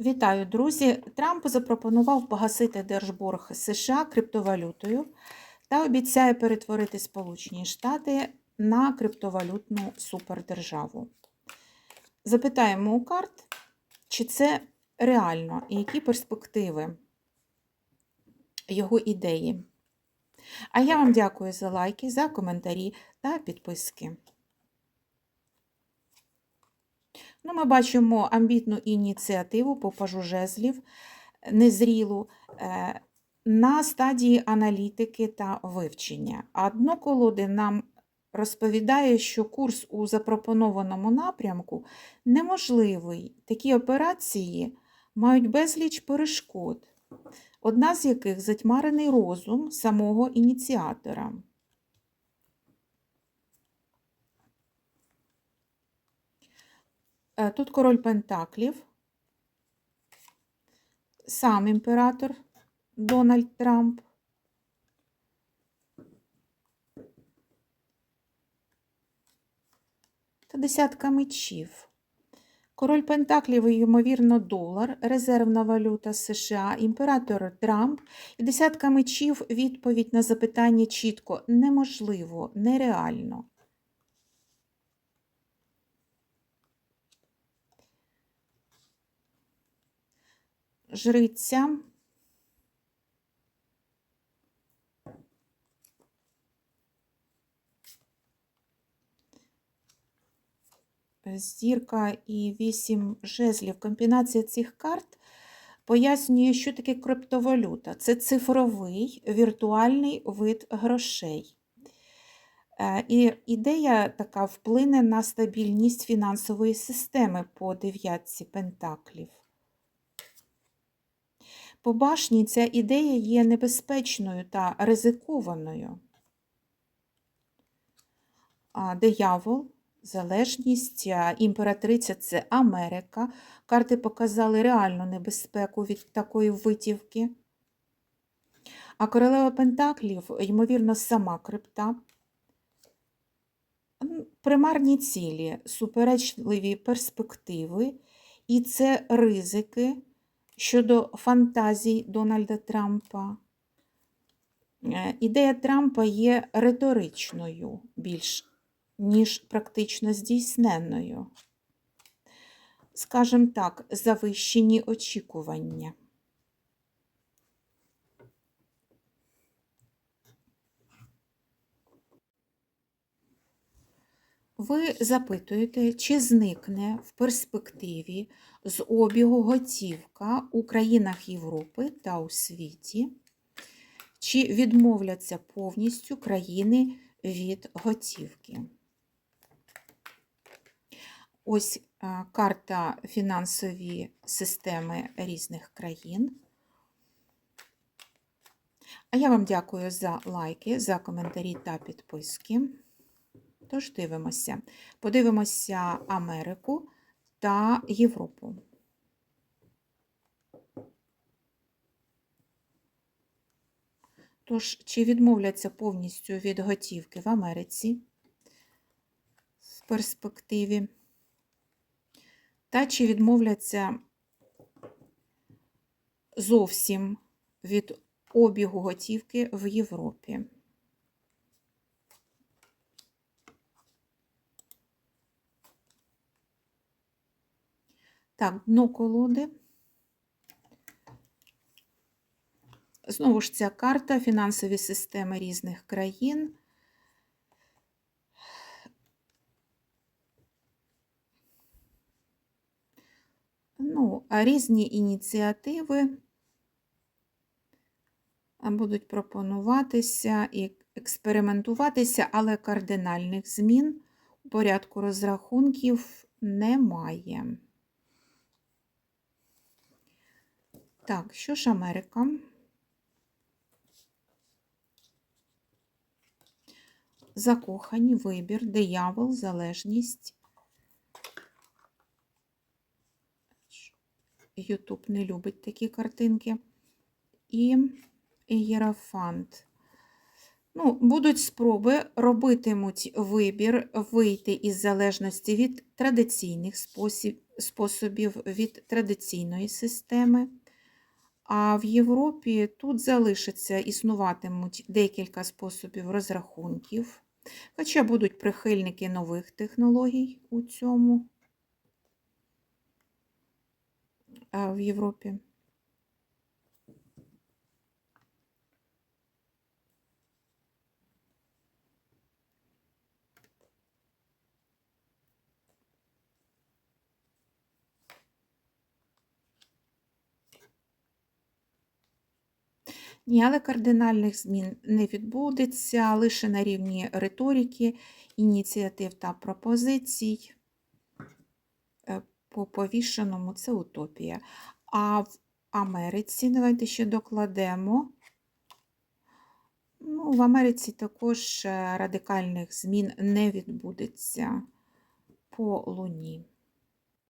Вітаю, друзі! Трамп запропонував погасити держборг США криптовалютою та обіцяє перетворити Сполучені Штати на криптовалютну супердержаву. Запитаємо у карт, чи це реально і які перспективи його ідеї. А я вам дякую за лайки, за коментарі та підписки. Ну, Ми бачимо амбітну ініціативу по пажу жезлів, незрілу, е, на стадії аналітики та вивчення. А дно колоди нам розповідає, що курс у запропонованому напрямку неможливий. Такі операції мають безліч перешкод, одна з яких затьмарений розум самого ініціатора. Тут король Пентаклів, сам імператор Дональд Трамп. Та десятка мечів. Король Пентаклів, і, ймовірно, долар, резервна валюта США, імператор Трамп і десятка мечів відповідь на запитання чітко неможливо, нереально. Жриця. Зірка і вісім жезлів. Комбінація цих карт пояснює, що таке криптовалюта. Це цифровий віртуальний вид грошей. Е, І ідея така вплине на стабільність фінансової системи по дев'ятці пентаклів. По башні ця ідея є небезпечною та ризикованою. А диявол, залежність, імператриця це Америка. Карти показали реальну небезпеку від такої витівки. А королева Пентаклів, ймовірно, сама крипта. Примарні цілі, суперечливі перспективи, і це ризики щодо фантазій Дональда Трампа. Е, Ідея Трампа є риторичною більш, ніж практично здійсненною. Скажем так, завищені очікування. Ви запитуєте, чи зникне в перспективі з обігу готівка у країнах Європи та у світі, чи відмовляться повністю країни від готівки. Ось карта фінансові системи різних країн. А я вам дякую за лайки, за коментарі та підписки. Тож дивимося. Подивимося Америку та Європу. Тож, чи відмовляться повністю від готівки в Америці в перспективі? Та чи відмовляться зовсім від обігу готівки в Європі? Так, дно колоди. Знову ж ця карта фінансові системи різних країн. Ну, а різні ініціативи будуть пропонуватися і експериментуватися, але кардинальних змін у порядку розрахунків немає. Так, що ж Америка? Закохані, вибір, диявол, залежність. Ютуб не любить такі картинки. І Єрафант. Ну, будуть спроби, робитимуть вибір вийти із залежності від традиційних спосіб, способів, від традиційної системи. А в Європі тут залишиться, існуватимуть декілька способів розрахунків, хоча будуть прихильники нових технологій у цьому в Європі. Ні, але кардинальних змін не відбудеться лише на рівні риторики, ініціатив та пропозицій. Е, По повішеному це утопія. А в Америці, давайте ще докладемо. Ну, в Америці також е, радикальних змін не відбудеться по Луні.